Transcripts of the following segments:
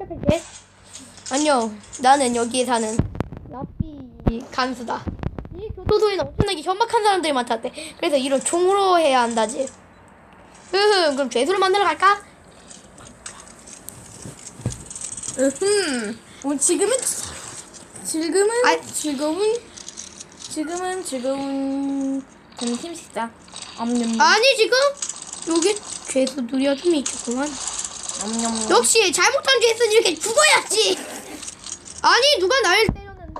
시작할게. 안녕. 나는 여기에 사는 라삐 간수다. 이 교도소에는 엄청나게 현박한 사람들이 많다대. 그래서 이런 종으로 해야 한다지. 으흠, 그럼 죄수를 만들어 갈까? 음, 뭐 지금은 지금은 아. 즐거운 지금은 즐거운 점심 식사. 엄냠. 아니, 지금 여기 죄수들이 좀 있겠구만. 역시 잘못한 죄수는 이렇게 죽어야지. 아니, 누가 날 때렸는데?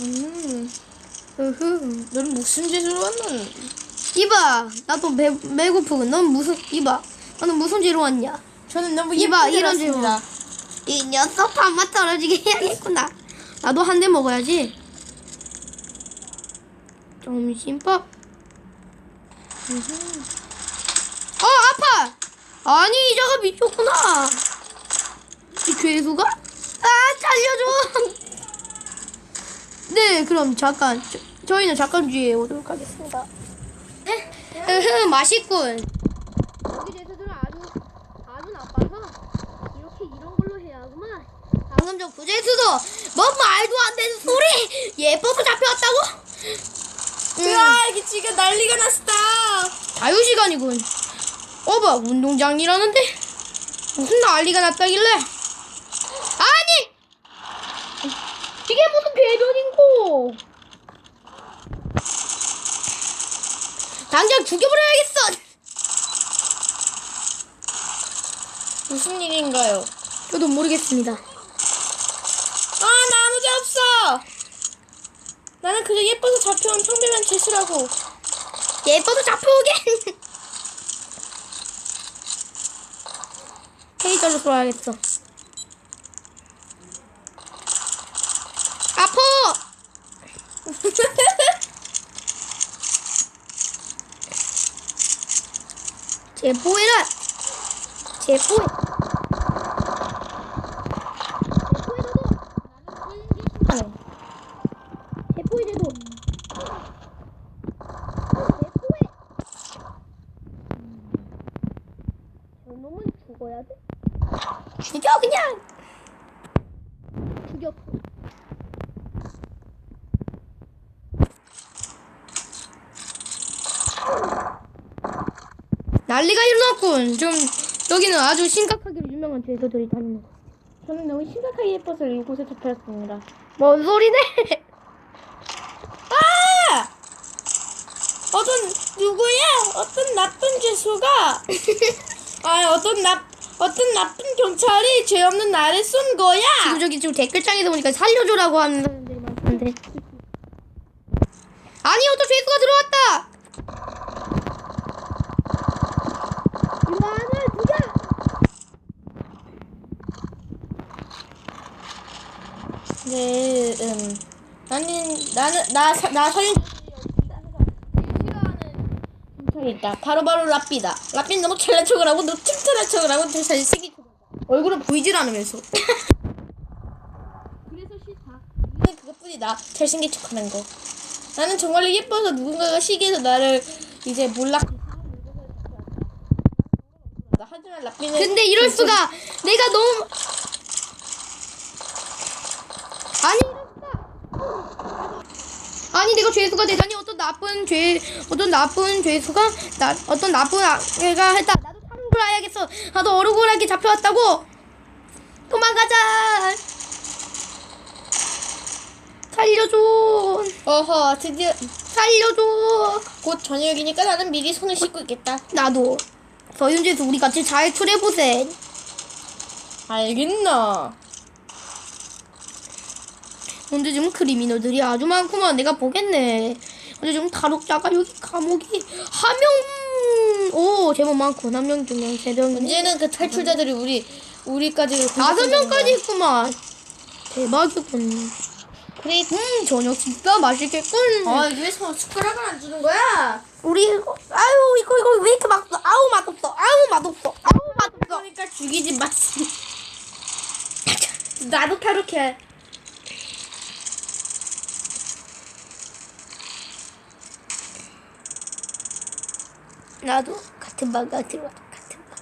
음, 으흠. 넌 무슨 죄로 왔는? 이봐, 나도 배, 배고프고, 넌 무슨, 이봐, 너는 무슨 죄로 왔냐? 저는 너무 이봐, 이런 왔습니다. 이 녀석 밥맛 떨어지게 해야겠구나. 나도 한 대 먹어야지. 점심밥. 어, 아파! 아니, 이자가 미쳤구나. 이 죄수가? 아, 살려줘! 네, 그럼 잠깐, 저, 저희는 잠깐 뒤에 오도록 하겠습니다. 네? 으흠, 맛있군. 여기 죄수들은 아주, 아주 나빠서 이렇게 이런 걸로 해야 하구만. 방금 전 구제수도 뭐 말도 안 되는 소리! 예뻐서 잡혀왔다고? 으아, 이게 지금 난리가 났다. 자유시간이군. 어봐, 운동장이라는데? 무슨 난리가 났다길래? 아니! 이게 무슨 궤변인고? 당장 죽여버려야겠어! 무슨 일인가요? 저도 모르겠습니다. 아, 나 아무 죄 없어. 나는 그저 예뻐서 잡혀온 평범한 죄수라고. 예뻐서 잡혀오게! 페이저로 쏘아야겠어. 아파! 제보해라! 제보해! 제보해, 너도! 제보해, 제도! 제보해! 저놈은 죽어야 돼? 죽여, 그냥! 죽여. 난리가 일어났군. 지금 여기는 아주 심각하게 유명한 죄수들이 다니는 곳. 저는 너무 심각하게 예뻐서 이곳에 잡혔습니다. 뭔 소리네? 아! 어떤 누구야? 어떤 나쁜 죄수가 아 어떤 나 어떤 나쁜 경찰이 죄 없는 나를 쏜 거야? 지금 저기 지금 댓글창에서 보니까 살려줘라고 하는 사람들이 많던데. 아니, 어떤 죄수가 들어왔다! 이만을 죽여! 네, 음, 나는 나는 나나 살인 있다. 바로바로 라삐다. 라삐는 너무 잘난 척을 하고 너무 칭찬한 척을 하고 잘생긴 얼굴은 보이질 않으면서. 그래서 싫다. 이는 그것뿐이다. 잘생긴 척하는 거. 나는 정말로 예뻐서 누군가가 시기해서 나를 이제 몰라. 하지만 라삐는 근데 이럴 수가! 내가 너무. 아니! 아니, 내가 죄수가 되다니 나쁜 죄, 어떤 나쁜 죄수가, 나, 어떤 나쁜 애가 했다. 나도 걸 알아야겠어. 나도 억울하게 잡혀왔다고! 도망가자! 살려줘! 어허 드디어 살려줘! 곧 저녁이니까 나는 미리 손을 씻고 있겠다. 나도. 서윤재수 우리 같이 잘 출해보세. 알겠나? 지금 크리미널들이 아주 많구만. 내가 보겠네. 근데 지금 탈옥자가 여기 감옥이 한 명, 오, 제법 많고. 한 명, 두 명, 세 명. 문제는 그 탈출자들이 우리 우리까지 다섯 명까지 있구만. 대박이군. 그래. 음, 저녁 진짜 맛있겠군. 아 왜서 숟가락을 안 주는 거야? 우리, 아유, 이거, 이거 왜 이렇게 맛없어? 아우, 맛없어. 아우, 맛없어. 아우, 맛없어. 그러니까 죽이지 마. 나도 탈옥해. 나도 같은 방 같은 방 같은 방.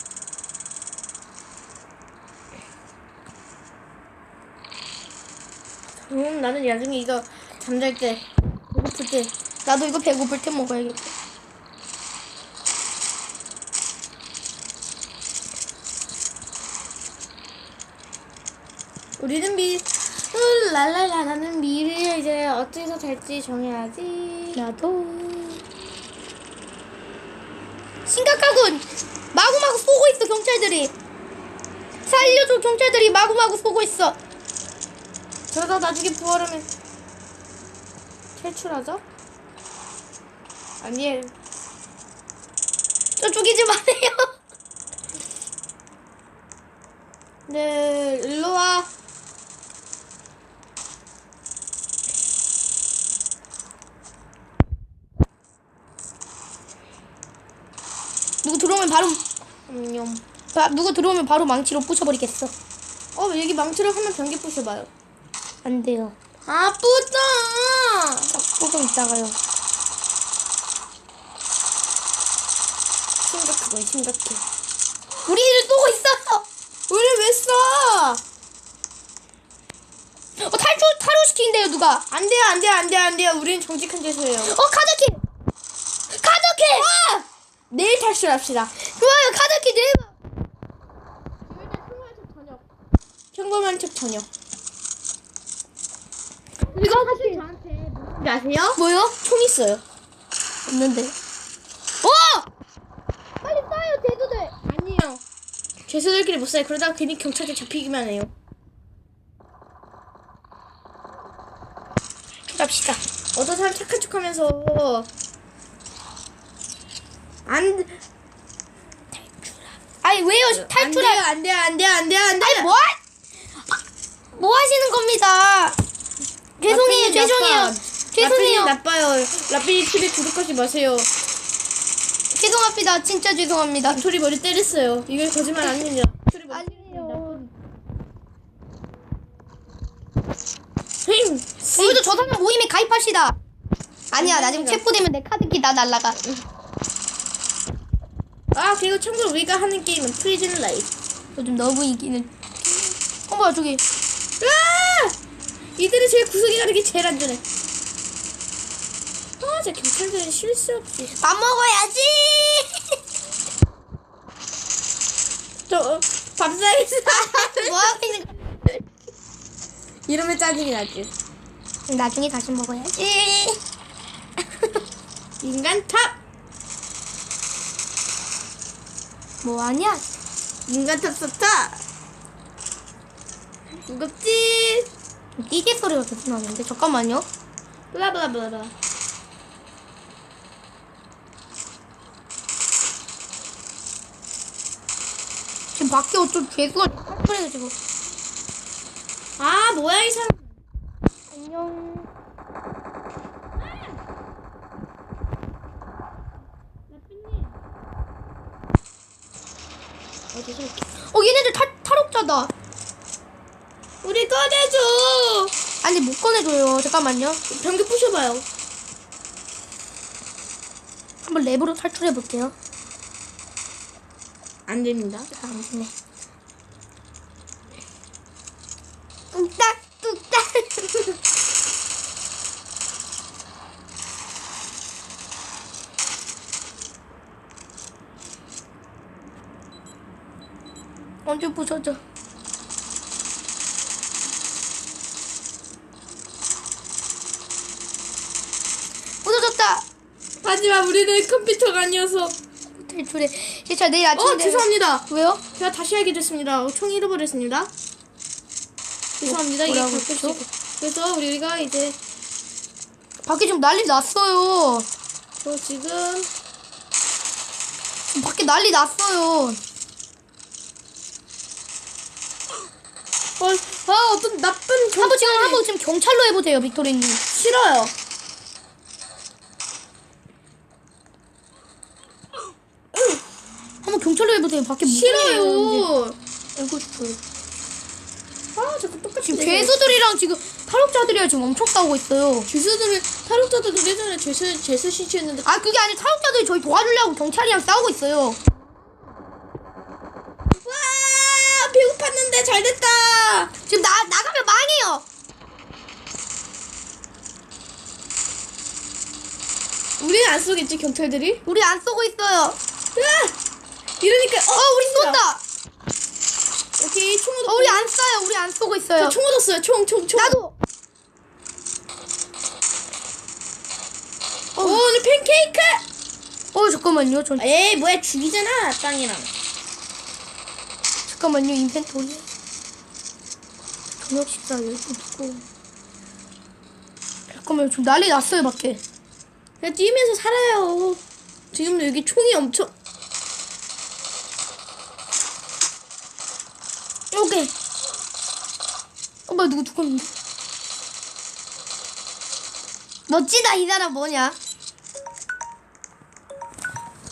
음, 나는 나중에 이거 잠잘 때 배고플 때 나도 이거 배고플 때 먹어야겠다. 우리는 미 음, 랄랄라 나는 미를 이제 어디서 잘지 정해야지. 나도. 심각하군. 마구마구 쏘고 있어 경찰들이. 살려줘 경찰들이 마구마구 쏘고 있어. 저러다 나중에 부활하면 탈출하죠? 아니에요. 저 죽이지 마세요. 네, 일로 와. 누구 들어오면 바로 음, 바, 누구 들어오면 바로 망치로 부셔버리겠어. 어, 여기 망치를 하면 변기 부셔봐요. 안 돼요. 아, 뿌다! 조금 있다가요. 심각하군, 심각해. 우리를 쏘고 있어요. 우리 왜 써? 어 탈출 탈출시킨대요 누가? 안 돼요, 안 돼요, 안 돼요, 안 돼요. 우리는 정직한 죄수예요. 어 카드키. 카드키. 아! 내일 탈출합시다. 좋아요 카드키 대박. 평범한 척 저녁. 이거 사실 저한테 뭔지 아세요? 뭐요? 총 있어요. 없는데. 어! 빨리 쏴요 대두들. 아니에요. 죄수들끼리 못 써요. 그러다가 괜히 경찰에 잡히기만 해요. 갑시다. 어떤 사람 착한 척하면서 안 아니 왜요 탈출할? 안 돼요, 안 돼요, 안 돼요, 안 돼요. 아니 뭐? 하- 뭐 하시는 겁니다. 죄송해요, 라필이 죄송해요, 나빠. 죄송해요, 라필이 나빠요. 라필이 TV에 구독하지 마세요. 죄송합니다. 진짜 죄송합니다. 소리 머리 때렸어요. 이게 거짓말 아닙니다. 소리 머리 아니에요. 힝. 우리도 저 사람 모임에 가입합시다. 아니야, 나 지금 체포되면 내 카드키 다 날라가. 아 그리고 참고로 우리가 하는 게임은 프리즌 라이프. 요즘 너무 인기는. 어 뭐야 저기. 아! 이들이 제일 구석에 가는 게 제일 안전해. 아, 저 경찰들은 쉴수 없이. 밥 먹어야지. 저, 어, 밥상에서. 뭐 하고 있는 거야? 이러면 짜증이 나지. 나중에 다시 먹어야지. 인간 탑! 뭐 하냐? 인간 탑 쐈다! 무겁지? 띠개 소리가 계속 나는데 잠깐만요. 블라블라블라. 지금 밖에 어쩜 죄수가 탈출해가지고. 아, 뭐야, 이 사람. 안녕. 어 얘네들 탈 탈옥자다. 우리 꺼내줘! 아니 못 꺼내줘요. 잠깐만요. 변기 부셔봐요. 한번 랩으로 탈출해 볼게요. 안 됩니다. 아, 안 되네. 뚝딱 뚝딱. 언제 부서져? 부서졌다. 하지만 우리는 컴퓨터가 아니어서. 탈출해. 진짜 내일 아침에. 어, 죄송합니다. 왜요? 제가 다시 알게 됐습니다. 어, 총 잃어버렸습니다. 죄송합니다. 이게 뭐라고? 있고. 그래서 우리가 이제 밖에 지금 난리 났어요. 저 지금 밖에 난리 났어요. 어, 아 어떤 나쁜 한번 지금 경찰이 한번 지금 경찰로 해보세요, 빅토리님. 싫어요. 한번 경찰로 해보세요. 밖에 무슨. 싫어요. 알고 싶어요. 아 자꾸 똑같이 지금 내려요. 죄수들이랑 지금 탈옥자들이랑 지금 엄청 싸우고 있어요. 죄수들을 탈옥자들도 예전에 죄수 죄수 신청했는데 아 그게 아니라 사육자들이 저희 도와주려고 경찰이랑 싸우고 있어요. 와 배고팠는데 잘 됐다. 지금 나 나가면 망해요. 우리는 안 쏘겠지 경찰들이? 우리 안 쏘고 있어요. 으아! 이러니까 어, 어 우리 쏜다. 여기 총 얻었고 어 우리 안 쏴요. 우리 안 쏘고 있어요. 총 얻었어요 총 총 총. 나도. 오 오늘 팬케이크. 어 잠깐만요. 전 에이 뭐야 죽이잖아 땅이랑. 잠깐만요. 인벤토리. 저녁 식사 열고 두고. 잠깐만요. 좀 난리 났어요 밖에. 그냥 뛰면서 살아요. 지금 여기 총이 엄청 오케이. 엄마 누구 죽었는데? 멋지다 이 사람 뭐냐?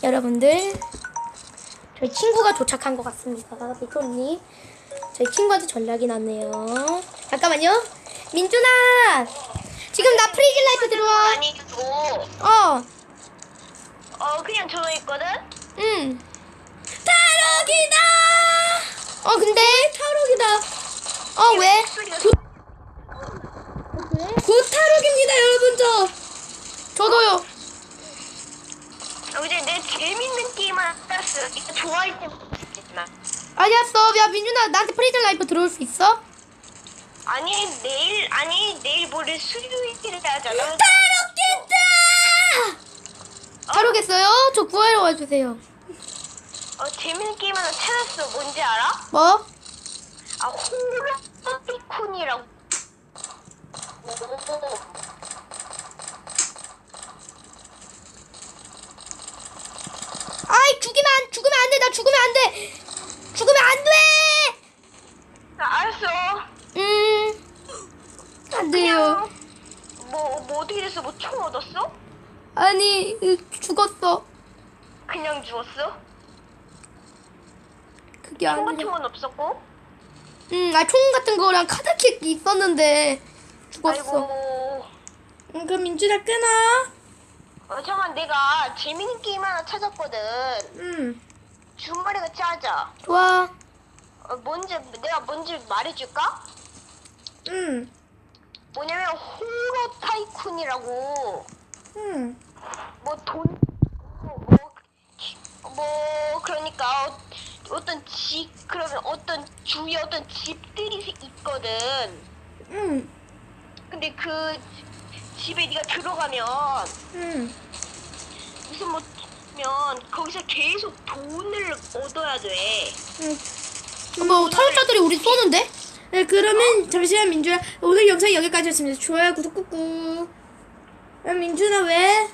여러분들 저희 친구가 도착한 것 같습니다. 미코님 저희 친구한테 전락이 났네요. 잠깐만요. 민준아 지금 나 프리즌 라이프 들어와. 아니고 어, 어 그냥 들어 있거든. 응. 탈옥이다. 어 근데 탈옥이다. 어 왜? 소리가 곧 탈옥입니다 여러분 저. 저도요. 어, 이제 내 재밌는 게임을 알았어. 이거 좋아할 때. 알겠어. 야 민준아 나한테 프리즌 라이프 들어올 수 있어? 아니 내일 아니 내일 모레 수요일에 하잖아. 탈옥겠다. 다루겠어요? 저 구하러 와주세요. 어 재밌는 게임 하나 찾았어. 뭔지 알아? 뭐? 아 홀로비콘이라고. 아이 죽이면 안 죽으면 안 돼. 나 죽으면 안 돼. 죽으면 안 돼. 아, 알았어. 음. 안 돼요. 뭐, 뭐 어떻게 됐어? 뭐 총 얻었어? 아니 으, 죽었어. 그냥 죽었어? 그게 총 같은 아니라. 건 없었고? 음, 아 총 같은 거랑 카드킥 있었는데 죽었어. 아이고. 응, 그럼 민준아 끊어. 어, 잠깐 내가 재밌는 게임 하나 찾았거든. 응. 주말에 같이 하자. 좋아. 어, 뭔지 내가 뭔지 말해줄까? 응. 뭐냐면 홍로 타이쿤이라고 응. 뭐돈 뭐, 뭐 그러니까 어, 어떤 집 그러면 어떤 주위에 어떤 집들이 있거든. 응. 근데 그 집에 네가 들어가면 응. 무슨 뭐 면 거기서 계속 돈을 얻어야 돼. 응. 뭐 탈옥자들이 우리 쏘는데? 네, 그러면 잠시만 민준아 오늘 영상 여기까지였습니다. 좋아요, 구독 꾹꾹. 아, 민준아 왜?